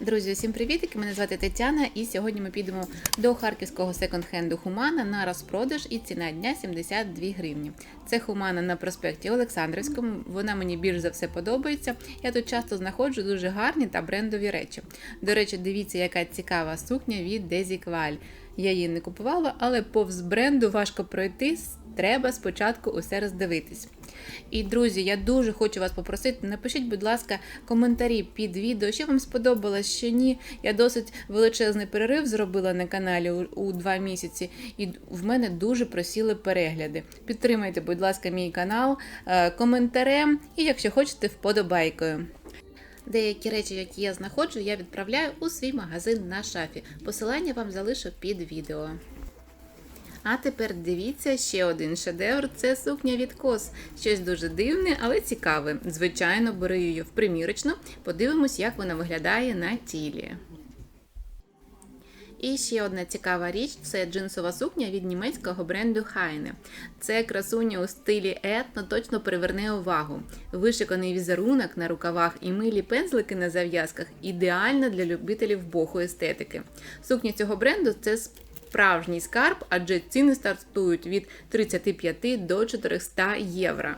Друзі, усім привітики! Мене звати Тетяна, і сьогодні ми підемо до харківського секонд-хенду Хумана на розпродаж і ціна дня 72 гривні. Це Хумана на проспекті Олександрівському. Вона мені більш за все подобається. Я тут часто знаходжу дуже гарні та брендові речі. До речі, дивіться, яка цікава сукня від Дезі Кваль. Я її не купувала, але повз бренду важко пройти. Треба спочатку усе роздивитись. І, друзі, я дуже хочу вас попросити, напишіть, будь ласка, коментарі під відео, що вам сподобалось, що ні. Я досить величезний перерив зробила на каналі у, два місяці, і в мене дуже просіли перегляди. Підтримайте, будь ласка, мій канал е, коментарем і, якщо хочете, вподобайкою. Деякі речі, які я знаходжу, я відправляю у свій магазин на шафі. Посилання вам залишу під відео. А тепер дивіться ще один шедевр це сукня від кос. Щось дуже дивне, але цікаве. Звичайно, беру її в примірочну. Подивимось, як вона виглядає на тілі. І ще одна цікава річ це джинсова сукня від німецького бренду Хайне. Це красуня у стилі етно точно приверне увагу. Вишиканий візерунок на рукавах і милі пензлики на зав'язках ідеально для любителів боху естетики. Сукня цього бренду це справжній скарб, адже ціни стартують від 35 до 400 євро.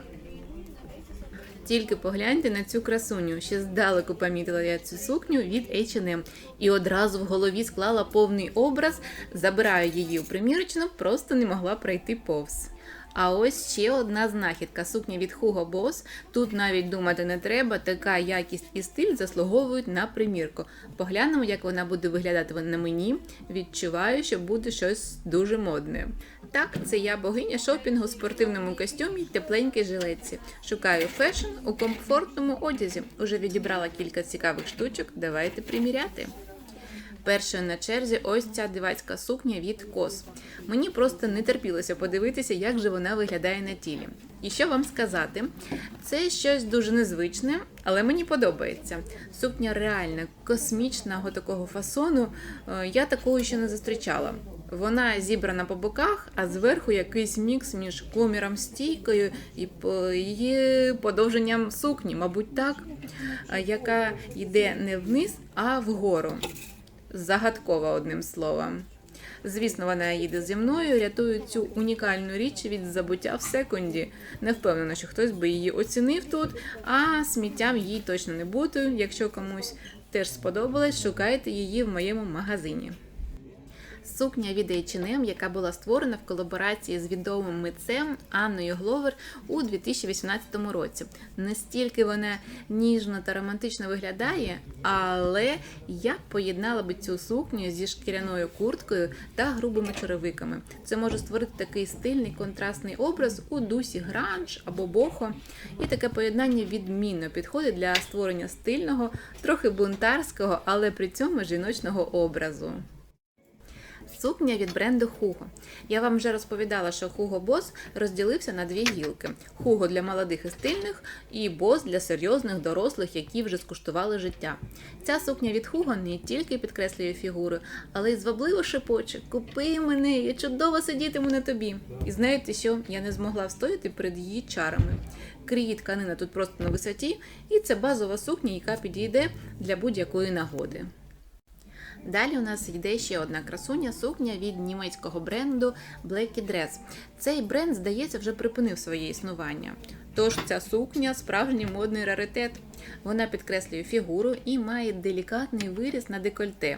Тільки погляньте на цю красуню. Ще здалеку помітила я цю сукню від H&M і одразу в голові склала повний образ, забираю її у примірочну, просто не могла пройти повз. А ось ще одна знахідка сукня від Hugo Boss. Тут навіть думати не треба, така якість і стиль заслуговують на примірку. Поглянемо, як вона буде виглядати на мені. Відчуваю, що буде щось дуже модне. Так, це я богиня шопінгу в спортивному костюмі й жилетці. Шукаю фешн у комфортному одязі. Уже відібрала кілька цікавих штучок. Давайте приміряти. Першою на черзі ось ця дивацька сукня від кос. Мені просто не терпілося подивитися, як же вона виглядає на тілі. І що вам сказати? Це щось дуже незвичне, але мені подобається. Сукня реально космічного такого фасону. Е, Я такого ще не зустрічала. Вона зібрана по боках, а зверху якийсь мікс між коміром стійкою і її подовженням сукні, мабуть, так, е, яка йде не вниз, а вгору. Загадкова, одним словом. Звісно, вона їде зі мною, рятує цю унікальну річ від забуття в секунді. Не впевнена, що хтось би її оцінив тут, а сміттям їй точно не бути. Якщо комусь теж сподобалось, шукайте її в моєму магазині. Сукня від H&M, яка була створена в колаборації з відомим митцем Анною Гловер у 2018 році. Настільки вона ніжно та романтично виглядає, але я поєднала би цю сукню зі шкіряною курткою та грубими черевиками. Це може створити такий стильний контрастний образ у дусі гранж або бохо. І таке поєднання відмінно підходить для створення стильного, трохи бунтарського, але при цьому жіночного образу. Сукня від бренду Hugo. Я вам вже розповідала, що Hugo Boss розділився на дві гілки: Hugo для молодих і стильних, і Boss для серйозних дорослих, які вже скуштували життя. Ця сукня від Hugo не тільки підкреслює фігуру, але й звабливо шепоче: Купи мене, я чудово сидітиму на тобі. І знаєте що? Я не змогла встояти перед її чарами. Крії тканина тут просто на висоті, і це базова сукня, яка підійде для будь-якої нагоди. Далі у нас йде ще одна красуня сукня від німецького бренду Blacky Dress. Цей бренд, здається, вже припинив своє існування. Тож ця сукня справжній модний раритет. Вона підкреслює фігуру і має делікатний виріс на декольте.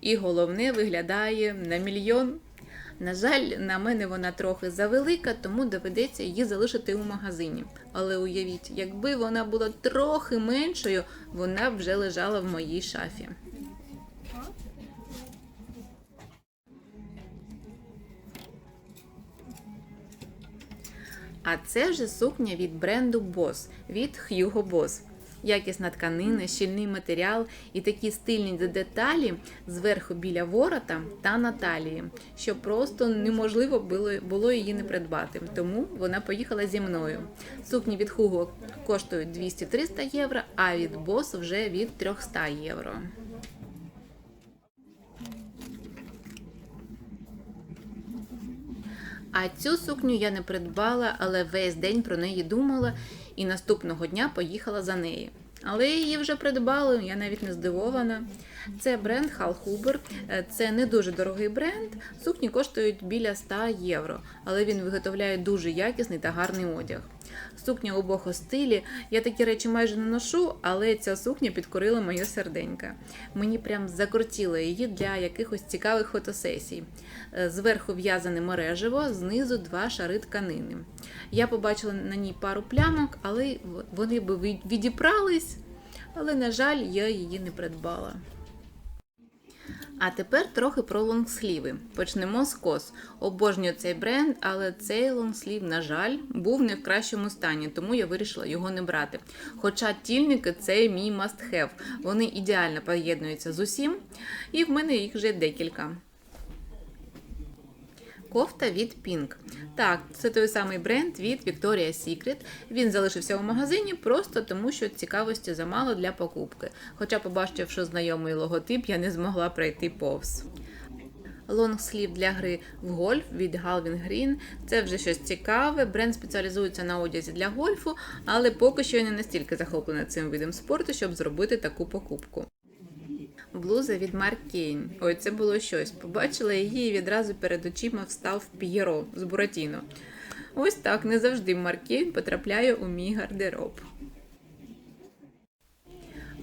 І головне виглядає на мільйон. На жаль, на мене вона трохи завелика, тому доведеться її залишити у магазині. Але уявіть, якби вона була трохи меншою, вона б вже лежала в моїй шафі. А це вже сукня від бренду Boss від Hugo Boss. Якісна тканина, щільний матеріал і такі стильні деталі зверху біля ворота та на талії, що просто неможливо було, було її не придбати. Тому вона поїхала зі мною. Сукні від Hugo коштують 200-300 євро, а від Boss вже від 300 євро. А цю сукню я не придбала, але весь день про неї думала і наступного дня поїхала за неї. Але її вже придбали, я навіть не здивована. Це бренд Халхубер, Це не дуже дорогий бренд. Сукні коштують біля 100 євро, але він виготовляє дуже якісний та гарний одяг. Сукня бохо стилі. Я такі речі майже не ношу, але ця сукня підкорила моє серденька. Мені прям закрутіло її для якихось цікавих фотосесій. Е, Зверху в'язане мережево, знизу два шари тканини. Я побачила на ній пару плямок, але вони від- відіпрались, але, на жаль, я її не придбала. А тепер трохи про лонгсліви. Почнемо з кос. Обожнюю цей бренд, але цей лонгслів, на жаль, був не в кращому стані, тому я вирішила його не брати. Хоча тільники це мій must have. Вони ідеально поєднуються з усім, і в мене їх вже декілька. Кофта від Pink. Так, це той самий бренд від Victoria's Secret. Він залишився у магазині просто тому, що цікавості замало для покупки. Хоча, побачивши знайомий логотип, я не змогла пройти повз. Лонгслів для гри в гольф від Galvin Green. Це вже щось цікаве. Бренд спеціалізується на одязі для гольфу, але поки що я не настільки захоплена цим видом спорту, щоб зробити таку покупку. Блуза від Марк Ой, це було щось. Побачила її і відразу перед очима встав П'єро з Буратіно. Ось так не завжди Марк потрапляє у мій гардероб.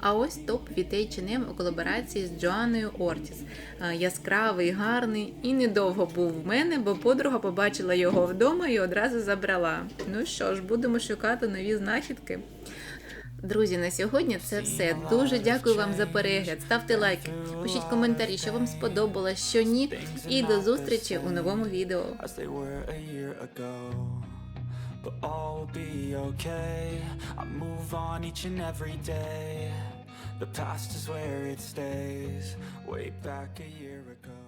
А ось топ від H&M у колаборації з Джоанною Ортіс. Е, Яскравий, гарний і недовго був в мене, бо подруга побачила його вдома і одразу забрала. Ну що ж, будемо шукати нові знахідки. Друзі, на сьогодні це все. Дуже дякую вам за перегляд. Ставте лайки, пишіть коментарі, що вам сподобалось, що ні. І до зустрічі у новому відео. But all will be okay. I move on each and every day. The past is where it stays. Way back a year ago.